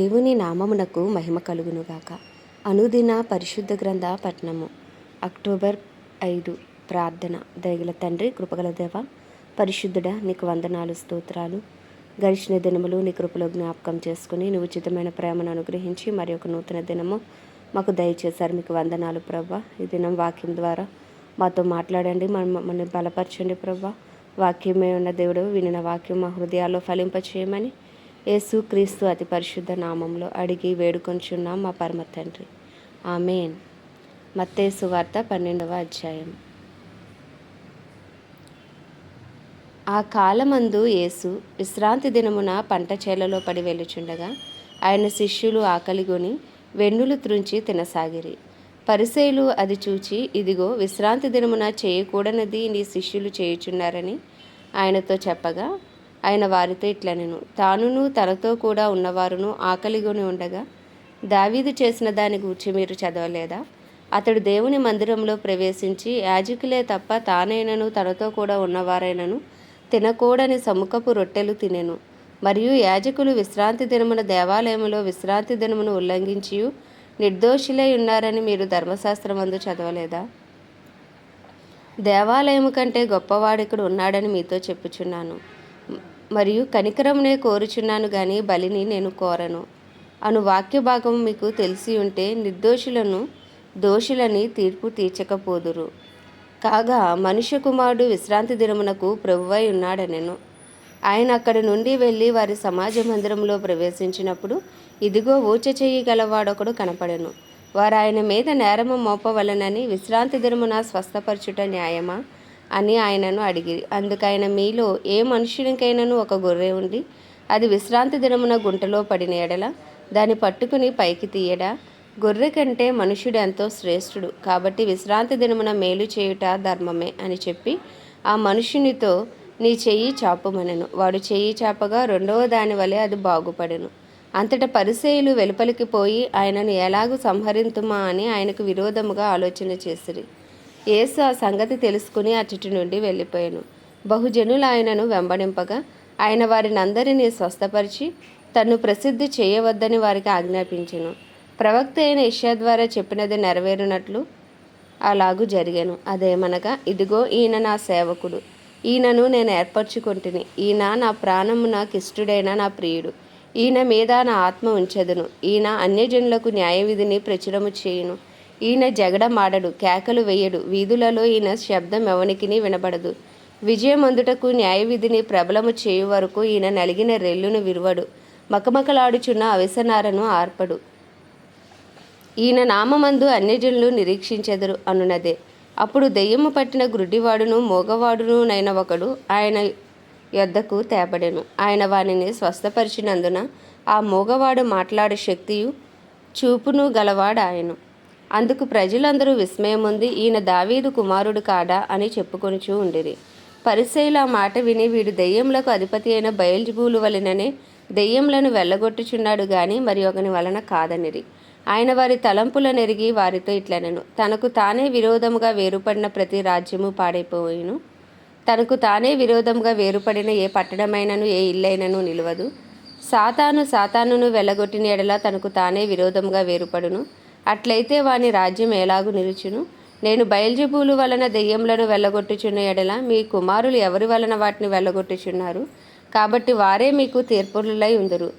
దేవుని నామమునకు మహిమ కలుగునుగాక. అనుదిన పరిశుద్ధ గ్రంథ పట్నము అక్టోబర్ ఐదు ప్రార్థన. దయగల తండ్రి కృపగల దేవ పరిశుద్ధుడ నీకు వందనాలు స్తోత్రాలు. గడిచిన దినములు నీ కృపలో జ్ఞాపకం చేసుకుని నువ్వు ఉచితమైన ప్రేమను అనుగ్రహించి మరి ఒక నూతన దినము మాకు దయచేశారు. మీకు వందనాలు ప్రభా. ఈ దినం వాక్యం ద్వారా మాతో మాట్లాడండి. మన మమ్మల్ని బలపరచండి ప్రభా. వాక్యమే ఉన్న దేవుడు వినిన వాక్యం మా హృదయాల్లో ఫలింపచేయమని యేసు క్రీస్తు అతి పరిశుద్ధ నామంలో అడిగి వేడుకొంచున్నాం మా పరమ తండ్రి. ఆమెన్. మత్తేసు వార్త పన్నెండవ అధ్యాయం. ఆ కాలమందు యేసు విశ్రాంతి దినమున పంట చేలలో పడి వెళ్ళుచుండగా ఆయన శిష్యులు ఆకలిగొని వెన్నులు త్రుంచి తినసాగిరి. పరిసేలు అది చూచి ఇదిగో విశ్రాంతి దినమున చేయకూడనది నీ శిష్యులు చేయుచున్నారని ఆయనతో చెప్పగా ఆయన వారితో ఇట్లనెను తానును తనతో కూడా ఉన్నవారును ఆకలిగొని ఉండగా దావీదు చేసిన దాని గూర్చి మీరు చదవలేదా? అతడు దేవుని మందిరంలో ప్రవేశించి యాజకులే తప్ప తానైనను తనతో కూడా ఉన్నవారైనను తినకూడని సముఖపు రొట్టెలు తినెను. మరియు యాజకులు విశ్రాంతి దినమున దేవాలయములో విశ్రాంతి దినమును ఉల్లంఘించి నిర్దోషులై ఉన్నారని మీరు ధర్మశాస్త్రం అందు చదవలేదా? దేవాలయము కంటే గొప్పవాడికుడు ఉన్నాడని మీతో చెప్పుచున్నాను. మరియు కనికరమునే కోరుచున్నాను కానీ బలిని నేను కోరను. అను వాక్య భాగం మీకు తెలిసి ఉంటే నిర్దోషులను దోషులని తీర్పు తీర్చకపోదురు. కాగా మనుష్య కుమారుడు విశ్రాంతి దినమునకు ప్రభువై ఉన్నాడనెను. ఆయన అక్కడి నుండి వెళ్ళి వారి సమాజ మందిరంలో ప్రవేశించినప్పుడు ఇదిగో ఊచ చెయ్యి గలవాడొకడు కనపడెను. వారు ఆయన మీద నేరము మోపవలనని విశ్రాంతి దినమున స్వస్థపరచుట న్యాయమా? అని ఆయనను అడిగిరి. అందుకైన మీలో ఏ మనుషునికైనాను ఒక గొర్రె ఉండి అది విశ్రాంతి దినమున గుంటలో పడిన ఎడల దాన్ని పట్టుకుని పైకి తీయడా? గొర్రె కంటే మనుషుడు ఎంతో శ్రేష్ఠుడు. కాబట్టి విశ్రాంతి దినమున మేలు చేయుట ధర్మమే అని చెప్పి ఆ మనుషునితో నీ చెయ్యి చాపమనను. వాడు చెయ్యి చాపగా రెండవ దాని వలె అది బాగుపడెను. అంతట పరిసేయులు వెలుపలికి పోయి ఆయనను ఎలాగూ సంహరింతుమా అని ఆయనకు విరోధముగా ఆలోచన చేసిరి. యేసు ఆ సంగతి తెలుసుకుని అటుటి నుండి వెళ్ళిపోయాను. బహుజనులు ఆయనను వెంబడింపగా ఆయన వారిని అందరినీ స్వస్థపరిచి తను ప్రసిద్ధి చేయవద్దని వారికి ఆజ్ఞాపించాను. ప్రవక్త అయిన ఇష్యా ద్వారా చెప్పినది నెరవేరునట్లు అలాగూ జరిగాను. అదేమనగా ఇదిగో ఈయన నా సేవకుడు. ఈయనను నేను ఏర్పరచుకుంటుని. ఈయన నా ప్రాణము నాకు ఇష్టడైన నా ప్రియుడు. ఈయన మీద నా ఆత్మ ఉంచెదను. ఈయన అన్యజనులకు న్యాయ విధిని ప్రచురము చేయును. ఈయన జగడమాడడు కేకలు వేయడు వీధులలో ఈయన శబ్దం ఎవనికిని వినబడదు. విజయమందుటకు న్యాయ విధిని ప్రబలము చేయు వరకు ఈయన నలిగిన రెల్లును విరువడు మకమకలాడుచున్న అవిసనారను ఆర్పడు. ఈయన నామమందు అన్యజనులు నిరీక్షించెదరు అనున్నదే అప్పుడు దెయ్యము పట్టిన గ్రుడ్డివాడును మోగవాడును నైన ఒకడు ఆయన యొద్దకు తేపడెను. ఆయన వానిని స్వస్థపరిచినందున ఆ మోగవాడు మాట్లాడే శక్తియు చూపును గలవాడాయను. అందుకు ప్రజలందరూ విస్మయముంది ఈయన దావీదు కుమారుడు కాడా అని చెప్పుకొనుచూ ఉండిరి. పరిశైలు ఆ మాట విని వీడు దెయ్యములకు అధిపతి అయిన బయల్జుబూలు వలననే దెయ్యములను వెళ్ళగొట్టుచున్నాడు గాని మరి ఒకని వలన కాదనిరి. ఆయన వారి తలంపులనెరిగి వారితో ఇట్లనెను తనకు తానే విరోధముగా వేరుపడిన ప్రతి రాజ్యము పాడైపోయిను. తనకు తానే విరోధంగా వేరుపడిన ఏ పట్టణమైనను ఏ ఇల్లైనను నిలవదు. సాతాను సాతానును వెళ్ళగొట్టిన ఎడల తనకు తానే విరోధంగా వేరుపడును. అట్లయితే వాని రాజ్యం ఎలాగు నిలుచును? నేను బయల్జబూలు వలన దెయ్యంలను వెళ్ళగొట్టుచున్న ఎడల మీ కుమారులు ఎవరి వలన వాటిని వెళ్ళగొట్టుచున్నారు? కాబట్టి వారే మీకు తీర్పులై ఉందరు.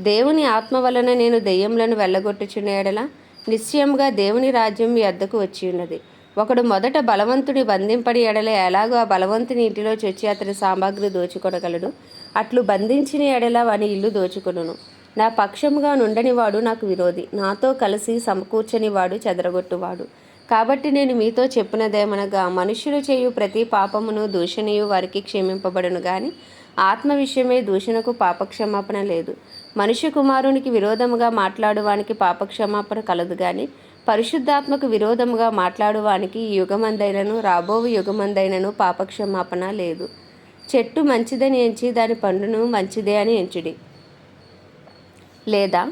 దేవుని ఆత్మ వలన నేను దెయ్యంలను వెళ్ళగొట్టుచున్న ఎడల నిశ్చయంగా దేవుని రాజ్యం మీ అద్దకు వచ్చి ఉన్నది. ఒకడు మొదట బలవంతుని బంధింపడి ఎడల ఎలాగో ఆ బలవంతుని ఇంటిలో చొచ్చి అతని సామాగ్రి దోచుకొనగలడు అట్లు బంధించిన ఎడల వాని ఇల్లు దోచుకొనును. నా పక్షముగా నుండనివాడు నాకు విరోధి. నాతో కలిసి సమకూర్చని వాడు చెదరగొట్టువాడు. కాబట్టి నేను మీతో చెప్పినదేమనగా మనుష్యులు చేయు ప్రతి పాపమును దూషణయు వారికి క్షమింపబడును గాని ఆత్మ విషయమే దూషణకు పాపక్షమాపణ లేదు. మనుష్య కుమారునికి విరోధముగా మాట్లాడువానికి పాపక్షమాపణ కలదు గాని పరిశుద్ధాత్మకు విరోధముగా మాట్లాడువానికి ఈ యుగమందైనను రాబోవు యుగమందైనను పాపక్షమాపణ లేదు. చెట్టు మంచిదని ఎంచి దాని పండును మంచిదే అని ఎంచుడి. లేదా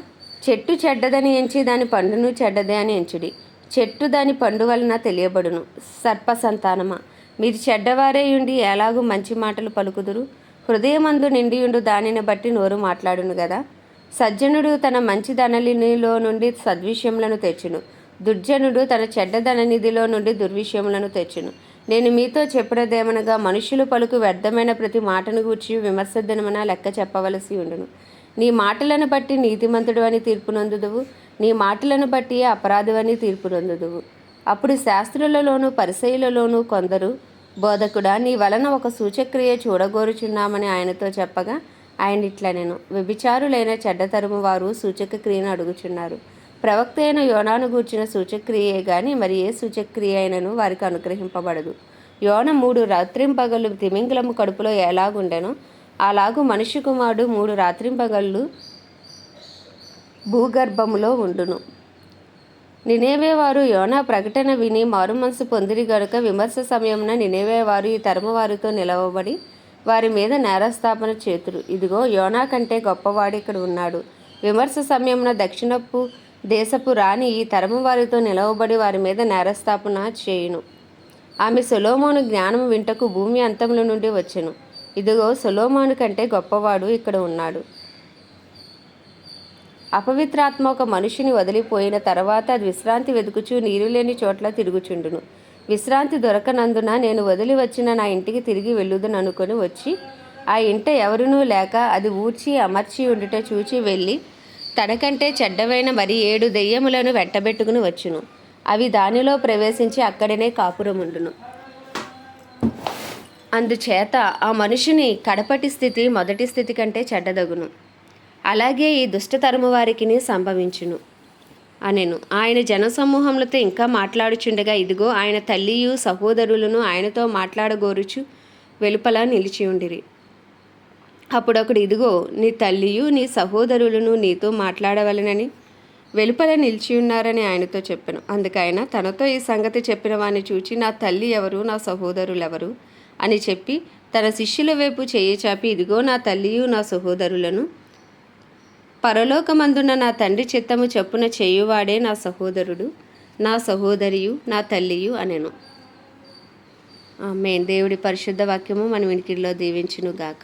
చెట్టు చెడ్డదని ఎంచి దాని పండును చెడ్డదే అని ఎంచుడి. చెట్టు దాని పండు వలన తెలియబడును. సర్ప సంతానమా మీరు చెడ్డవారే ఉండి ఎలాగూ మంచి మాటలు పలుకుదురు? హృదయమందు నిండియుండు దానిని బట్టి నోరు మాట్లాడును కదా సజ్జనుడు తన మంచి ధనలినిలో నుండి సద్విషయములను తెచ్చును. దుర్జనుడు తన చెడ్డ ధననిధిలో నుండి దుర్విషయములను తెచ్చును. నేను మీతో చెప్పినదేమనగా మనుషులు పలుకు వ్యర్థమైన ప్రతి మాటను గూర్చి విమర్శదినమన లెక్క చెప్పవలసి ఉండును. నీ మాటలను బట్టి నీతిమంతుడు అని తీర్పునొందుదువు నీ మాటలను బట్టి అపరాధువని తీర్పు అప్పుడు శాస్త్రులలోనూ పరిసయులలోనూ కొందరు బోధకుడా నీ వలన ఒక సూచక్రియ చూడగోరుచున్నామని ఆయనతో చెప్పగా ఆయన ఇట్లా నేను వ్యభిచారులైన చెడ్డతరము వారు సూచక క్రియను అడుగుచున్నారు. ప్రవక్త అయిన యోనాను గూర్చిన సూచక్రియే గాని మరి ఏ సూచక్రియ అయినను వారికి అనుగ్రహింపబడదు. యోన మూడు రాత్రింపగలు తిమింగలము కడుపులో ఎలాగుండెనో అలాగు మనిషి కుమారుడు మూడు రాత్రింపగళ్ళు భూగర్భములో ఉండును. నినేవే వారు యోనా ప్రకటన విని మారుమనసు పొందిరి గనుక విమర్శ సమయమున నినేవే వారు ఈ తరము వారితో నిలవబడి వారి మీద నేరస్థాపన చేతురు. ఇదిగో యోనా కంటే గొప్పవాడు ఇక్కడ ఉన్నాడు. విమర్శ సమయమున దక్షిణపు దేశపు రాణి ఈ తరము వారితో నిలవబడి వారి మీద నేరస్థాపన చేయును. ఆమె సొలోమోను జ్ఞానం వింటకు భూమి అంతముల నుండి వచ్చెను. ఇదిగో సొలోమోను కంటే గొప్పవాడు ఇక్కడ ఉన్నాడు. అపవిత్రాత్మ ఒక మనిషిని వదిలిపోయిన తర్వాత అది విశ్రాంతి వెతుకుచు నీరు లేని చోట్ల తిరుగుచుండును. విశ్రాంతి దొరకనందున నేను వదిలి వచ్చిన నా ఇంటికి తిరిగి వెళ్ళుదని అనుకొని వచ్చి ఆ ఇంట ఎవరునూ లేక అది ఊడ్చి అమర్చి ఉండుట చూచి వెళ్ళి తనకంటే చెడ్డవైన మరి ఏడు దెయ్యములను వెంటబెట్టుకుని వచ్చును. అవి దానిలో ప్రవేశించి అక్కడనే కాపురముండును. అందుచేత ఆ మనుషుని కడపటి స్థితి మొదటి స్థితి కంటే చెడ్డదగును. అలాగే ఈ దుష్టతరము వారికిని సంభవించును. అనెను ఆయన జనసమూహములతో ఇంకా మాట్లాడుచుండగా ఇదిగో ఆయన తల్లియు సహోదరులను ఆయనతో మాట్లాడగోరుచు వెలుపల నిలిచి ఉండిరి అప్పుడొకడు ఇదిగో నీ తల్లియు నీ సహోదరులను నీతో మాట్లాడవలనని వెలుపల నిలిచి ఉన్నారని ఆయనతో చెప్పాను. అందుకైనా తనతో ఈ సంగతి చెప్పిన వాడిని చూచి నా తల్లి ఎవరు నా సహోదరులు ఎవరు అని చెప్పి తన శిష్యుల వైపు చేయి చాపి ఇదిగో నా తల్లియు నా సహోదరులను. పరలోకమందున నా తండ్రి చిత్తము చెప్పున చేయువాడే నా సహోదరుడు నా సహోదరియు నా తల్లియు అనెను. మేం దేవుడి పరిశుద్ధ వాక్యము మన ఇంటిలో దీవించును గాక.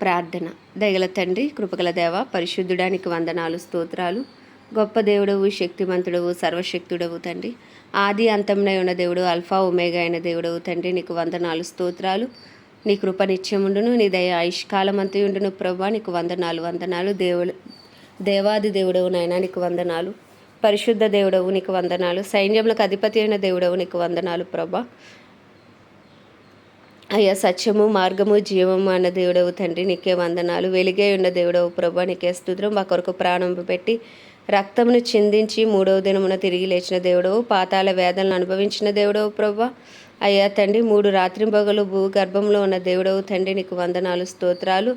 ప్రార్థన. దయగల తండ్రి కృపగల దేవ పరిశుద్ధుడానికి వందనాలు స్తోత్రాలు. గొప్ప దేవుడవు శక్తిమంతుడవు సర్వశక్తుడవు తండ్రి. ఆది అంతమునై ఉన్న దేవుడు అల్ఫా ఒమేగా అయిన దేవుడవు తండ్రి. నీకు వందనాలు స్తోత్రాలు. నీ కృప నిత్యముండును నీ దయ ఆయుష్కాలమంతయుండును ప్రభా. నీకు వందనాలు వందనాలు. దేవుడు దేవాది దేవుడవు నాయన నీకు వందనాలు. పరిశుద్ధ దేవుడవు నీకు వందనాలు. సైన్యములకు అధిపతి అయిన దేవుడవు నీకు వందనాలు ప్రభా. అయ్యా సత్యము మార్గము జీవము అన్న దేవుడవు తండ్రి నీకే వందనాలు. వెలిగే ఉన్న దేవుడవు ప్రభా నీకే స్తుత్రం. మా కొరకు ప్రాణం పెట్టి రక్తమును చిందించి మూడవ దినమున తిరిగి లేచిన దేవుడవు పాతాల వేదనలు అనుభవించిన దేవుడవు ప్రభా అయ్యా తండ్రి మూడు రాత్రింపగలు భూ భూగర్భంలో ఉన్న దేవుడవు తండ్రి నీకు వందనాలు స్తోత్రాలు.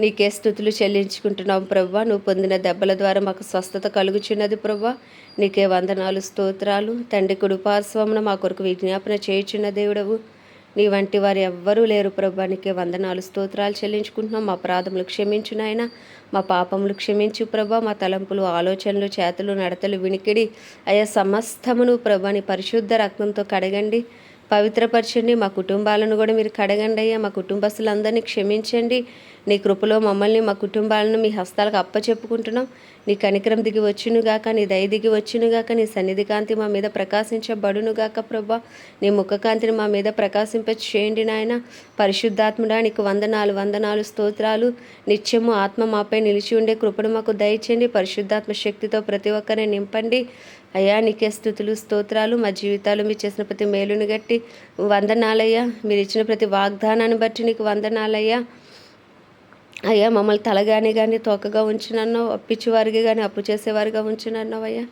నీకే స్థుతులు చెల్లించుకుంటున్నాం ప్రభా నువ్వు పొందిన దెబ్బల ద్వారా మాకు స్వస్థత కలుగుచున్నది ప్రభా నీకే వందనాలు స్తోత్రాలు. తండ్రి కుడుపార్శ్వమున మా కొరకు విజ్ఞాపన చేయుచున్న దేవుడవు. నీ వంటి వారు ఎవ్వరూ లేరు ప్రభానికి వందనాలు స్తోత్రాలు చెల్లించుకుంటున్నాం. మా ప్రాధములు క్షమించు నాయన. మా పాపములు క్షమించు ప్రభా. మా తలంపులు ఆలోచనలు చేతులు నడతలు వినికిడి. అయ్యా సమస్తమును ప్రభాని పరిశుద్ధ రక్తంతో కడగండి. పవిత్రపరచండి. మా కుటుంబాలను కూడా మీరు కడగండి అయ్యా. మా కుటుంబస్తులందరినీ క్షమించండి. నీ కృపలో మమ్మల్ని మా కుటుంబాలను మీ హస్తాలకు అప్పచెప్పుకుంటున్నాం. నీ కనికరం దిగి వచ్చునుగాక నీ దయ దిగి వచ్చునుగాక నీ సన్నిధి కాంతి మా మీద ప్రకాశించబడునుగాక ప్రభా. నీ ముఖకాంతిని మా మీద ప్రకాశింప చేయండి నాయన. పరిశుద్ధాత్ముడా నీకు వందనాలు వందనాలు స్తోత్రాలు. నిత్యము ఆత్మ మాపై నిలిచి ఉండే కృపను మాకు దయచేయండి. పరిశుద్ధాత్మ శక్తితో ప్రతి ఒక్కరిని నింపండి. అయ్యా నీకే స్థుతులు స్తోత్రాలు. మా జీవితాలు మీరు చేసిన ప్రతి మేలుని గట్టి వందనాలయ్యా. మీరు ఇచ్చిన ప్రతి వాగ్దానాన్ని బట్టి నీకు వందనాలయ్యా. అయ్యా మమ్మల్ని తలగాని కానీ తోకగా ఉంచినన్నావు అప్పించేవారికి కానీ అప్పు చేసేవారిగా ఉంచినన్నావు అయ్యా.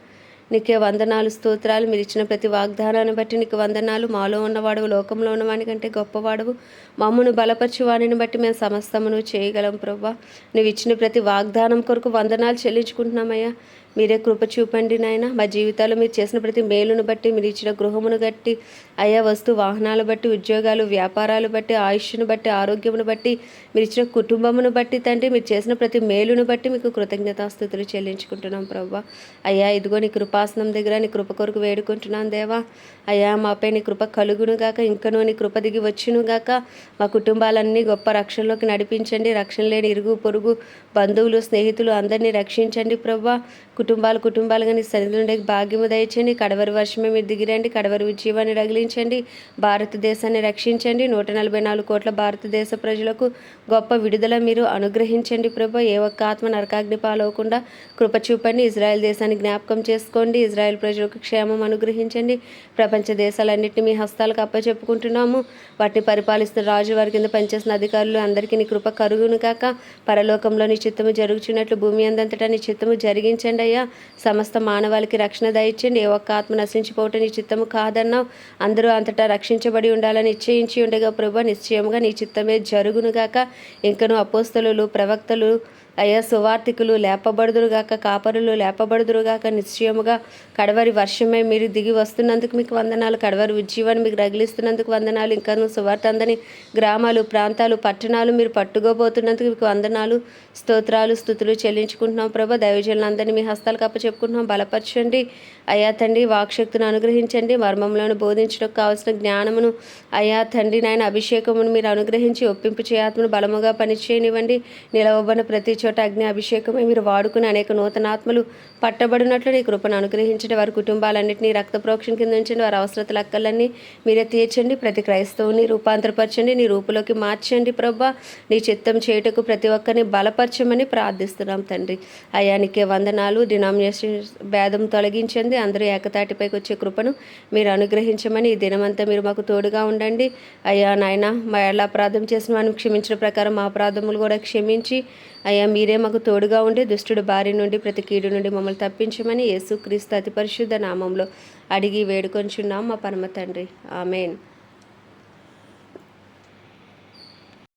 నీకే వందనాలు స్తోత్రాలు. మీరు ఇచ్చిన ప్రతి వాగ్దానాన్ని బట్టి నీకు వందనాలు. మాలో ఉన్నవాడు లోకంలో ఉన్నవాని కంటే గొప్పవాడవు. మమ్మను బలపరిచివానిని బట్టి మేము సమస్తమును చేయగలం ప్రభా. నువ్వు ఇచ్చిన ప్రతి వాగ్దానం కొరకు వందనాలు చెల్లించుకుంటున్నామయ్యా. మీరే కృప చూపండి నాయన. మా జీవితాలు మీరు చేసిన ప్రతి మేలును బట్టి మీరు ఇచ్చిన గృహమును బట్టి అయా వస్తు వాహనాలు బట్టి ఉద్యోగాలు వ్యాపారాలు బట్టి ఆయుష్ను బట్టి ఆరోగ్యమును బట్టి మీరు ఇచ్చిన కుటుంబమును బట్టి తండ్రి మీరు చేసిన ప్రతి మేలును బట్టి మీకు కృతజ్ఞతాస్థుతులు చెల్లించుకుంటున్నాం ప్రభా. అయ్యా ఇదిగో నీ కృపాసనం దగ్గర నీ కృప కొరకు వేడుకుంటున్నాను దేవా. అయ్యా మాపై నీ కృప కలుగును గాక ఇంకనూ నీ కృప దిగి వచ్చును గాక. మా కుటుంబాలన్నీ గొప్ప రక్షణలోకి నడిపించండి. రక్షణ లేని ఇరుగు పొరుగు బంధువులు స్నేహితులు అందరినీ రక్షించండి ప్రభా. కుటుంబాలు కుటుంబాలుగా నీ సన్నిధి భాగ్యము దయచండి కడవరి వర్షమే మీరు దిగిరండి. కడవరి ఉజ్జీవాన్ని రగిలించండి. భారతదేశాన్ని రక్షించండి. నూట నలభై నాలుగు కోట్ల భారతదేశ ప్రజలకు గొప్ప విడుదల మీరు అనుగ్రహించండి ప్రభా. ఏ ఒక్క ఆత్మ నరకాగ్ని పాలవకుండా కృప చూపండి. ఇజ్రాయెల్ దేశాన్ని జ్ఞాపకం చేసుకోండి. ఇజ్రాయెల్ ప్రజలకు క్షేమం అనుగ్రహించండి. ప్రపంచ దేశాలన్నింటినీ మీ హస్తాలకు అప్పచెప్పుకుంటున్నాము. వాటిని పరిపాలిస్తున్న రాజు వారి కింద పనిచేసిన అధికారులు అందరికీ నీ కృప కరుగును కాక పరలోకంలో నీ చిత్తము జరుగుచున్నట్లు భూమి అందంతటా నీ చిత్తము జరిగించండి అయ్యా సమస్త మానవాళికి రక్షణ దయచేయండి. ఏ ఒక్క ఆత్మ నశించిపోవటం నీ చిత్తము కాదన్నావు. అందరూ అంతటా రక్షించబడి ఉండాలని నిశ్చయించి ఉండగా ప్రభు నిశ్చయముగా నీ చిత్తమే జరుగునుగాక ఇంకను అపోస్తలు ప్రవక్తలు అయ్యా సువార్థికులు లేపబడుదురుగాక కాపరులు లేపబడుదురుగాక నిశ్చయముగా కడవరి వర్షమే మీరు దిగి వస్తున్నందుకు మీకు వందనాలు. కడవరి ఉజ్జీవాన్ని మీకు రగిలిస్తున్నందుకు వందనాలు. ఇంకా సువార్త అందని గ్రామాలు ప్రాంతాలు పట్టణాలు మీరు పట్టుకోబోతున్నందుకు మీకు వందనాలు స్తోత్రాలు స్థుతులు చెల్లించుకుంటున్నాం ప్రభా. దైవజనులందరినీ మీ హస్తాలకు అప్పచెప్పుకుంటున్నాం. బలపరచండి. అయ్యా తండ్రి వాక్శక్తిని అనుగ్రహించండి. మర్మంలోను బోధించడం కావాల్సిన జ్ఞానమును అయ్యా తండ్రి నాయన అభిషేకమును మీరు అనుగ్రహించి ఒప్పింపు చేయాత్మను బలముగా పనిచేయనివ్వండి. నిలవబడిన ప్రతి చోట అగ్ని అభిషేకమే మీరు వాడుకుని అనేక నూతనాత్మలు పట్టబడినట్లు నీ కృపను అనుగ్రహించండి వారి కుటుంబాలన్నింటినీ రక్త ప్రోక్షణ కింద ఉంచండి వారి అవసరతల అక్కలన్నీ మీరే తీర్చండి. ప్రతి క్రైస్తవుని రూపాంతరపరచండి. నీ రూపులోకి మార్చండి ప్రభా. నీ చిత్తం చేయుటకు ప్రతి ఒక్కరిని బలపరచమని ప్రార్థిస్తున్నాం తండ్రి. అయానికే వందనాలు. డినామినేషన్ భేదం తొలగించండి. అందరూ ఏకతాటిపైకి వచ్చే కృపను మీరు అనుగ్రహించమని ఈ దినమంతా మీరు మాకు తోడుగా ఉండండి. అయ్యా నాయన మా ఎలా అపరాధం చేసిన వారిని క్షమించిన ప్రకారం మా అపరాధములు కూడా క్షమించి అయ్యా మీరే మాకు తోడుగా ఉండి దుష్టుడు బారి నుండి ప్రతి కీడు నుండి మమ్మల్ని తప్పించమని యేసుక్రీస్తు అతి పరిశుద్ధ నామంలో అడిగి వేడుకొంచున్నాం మా పరమ తండ్రి. ఆమెన్.